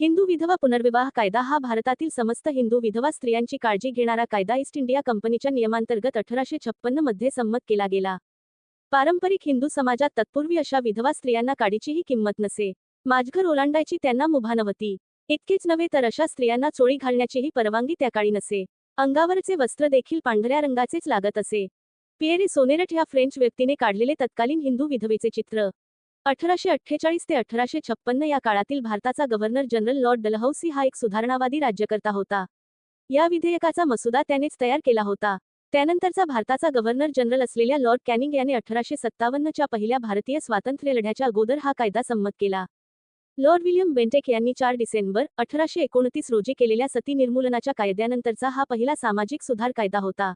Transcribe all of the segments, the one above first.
हिंदू विधवा पुनर्विवाह कायदा हा भारतातील समस्त हिंदू विधवा स्त्रियांची काळजी घेणारा कायदा ईस्ट इंडिया कंपनीच्या नियमांतर्गत अठराशे छप्पन्नमध्ये संमत केला गेला. पारंपरिक हिंदू समाजात तत्पूर्वी अशा विधवा स्त्रियांना काडीचीही किंमत नसे. माझघर ओलांडायची त्यांना मुभा नव्हती इतकेच नव्हे तर अशा स्त्रियांना चोळी घालण्याचीही परवानगी त्या काळी नसे. अंगावरचे वस्त्र देखील पांढऱ्या रंगाचेच लागत असे. पिएरे सोनेरट ह्या फ्रेंच व्यक्तीने काढलेले तत्कालीन हिंदू विधवेचे चित्र. अठराशे अठ्ठेचाळीस ते अठराशे छप्पन्न या काळातील भारताचा गव्हर्नर जनरल लॉर्ड डलहौसी हा एक सुधारणावादी राज्यकर्ता होता. या विधेयकाचा मसुदा त्यानेच तयार केला होता. त्यानंतरचा भारताचा गव्हर्नर जनरल असलेल्या लॉर्ड कॅनिंग याने अठराशे सत्तावन्नच्या पहिल्या भारतीय स्वातंत्र्य लढ्याच्या अगोदर हा कायदा संमत केला. लॉर्ड विलियम बेंटेक यांनी चार डिसेंबर अठराशे एकोणतीस रोजी केलेल्या सती निर्मूलनाच्या कायद्यानंतरचा हा पहिला सामाजिक सुधार कायदा होता.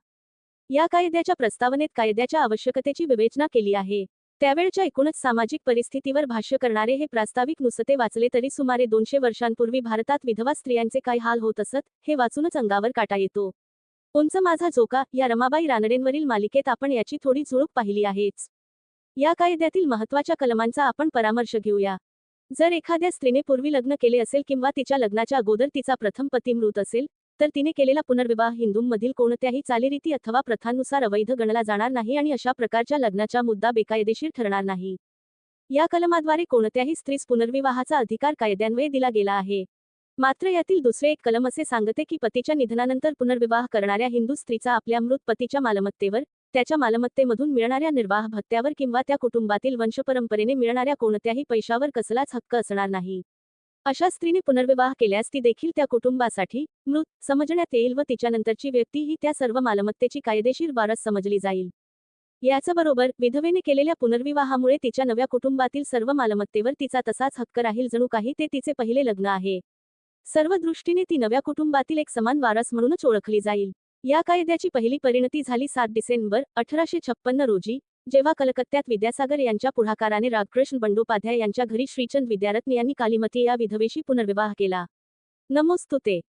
या कायद्याच्या प्रस्तावनेत कायद्याच्या आवश्यकतेची विवेचना केली आहे. त्यावेळच्या एकूणच सामाजिक परिस्थितीवर भाष्य करणारे हे प्रास्ताविक नुसते वाचले तरी सुमारे दोनशे वर्षांपूर्वी भारतात विधवा स्त्रियांचे काय हाल होत असत हे वाचूनच अंगावर काटा येतो. उंच माझा झोका या रमाबाई रानडेंवरील मालिकेत आपण याची थोडी झुळूक पाहिली आहेच. या कायद्यातील महत्त्वाच्या कलमांचा आपण परामर्श घेऊया. जर एखाद्या स्त्रीने पूर्वी लग्न केले असेल किंवा तिच्या लग्नाच्या अगोदर तिचा प्रथम पती मृत असेल तर तिने केलेला पुनर्विवाह हिंदूंमधील कोणत्याही चालीरीती अथवा प्रथांनुसार अवैध गणला जाणार नाही आणि अशा प्रकारच्या लग्नाचा मुद्दा बेकायदेशीर ठरणार नाही. या कलमाद्वारे कोणत्याही स्त्रीस पुनर्विवाहाचा अधिकार कायद्यान्वये दिला गेला आहे. मात्र यातील दुसरे एक कलम असे सांगते की पतीच्या निधनानंतर पुनर्विवाह करणाऱ्या हिंदू स्त्रीचा आपल्या मृत पतीच्या मालमत्तेवर त्याच्या मालमत्तेमधून मिळणाऱ्या निर्वाह भत्त्यावर किंवा त्या कुटुंबातील वंशपरंपरेने मिळणाऱ्या कोणत्याही पैशावर कसलाच हक्क असणार नाही. अशा स्त्रीने पुनर्विवाह केल्यास ती देखील त्या कुटुंबासाठी मृत समजण्यात येईल व तिच्यानंतरची व्यक्ती ही त्या सर्व मालमत्तेची कायदेशीर वारस समजली जाईल. याचबरोबर विधवेने केलेल्या पुनर्विवाहामुळे तिच्या नव्या कुटुंबातील सर्व मालमत्तेवर तिचा तसाच हक्क राहील जणू काही ते तिचे पहिले लग्न आहे. सर्व दृष्टीने ती नव्या कुटुंबातील एक समान वारस म्हणूनच ओळखली जाईल. या कायद्याची पहिली परिणती झाली सात डिसेंबर अठराशे छप्पन्न रोजी जेव्हा कलकत्त्यात विद्यासागर यांच्या पुढाकाराने रामकृष्ण बंडोपाध्याय यांच्या घरी श्रीचंद विद्यारत्न यांनी कालिमती या विधवेशी पुनर्विवाह केला. नमोस्तुते.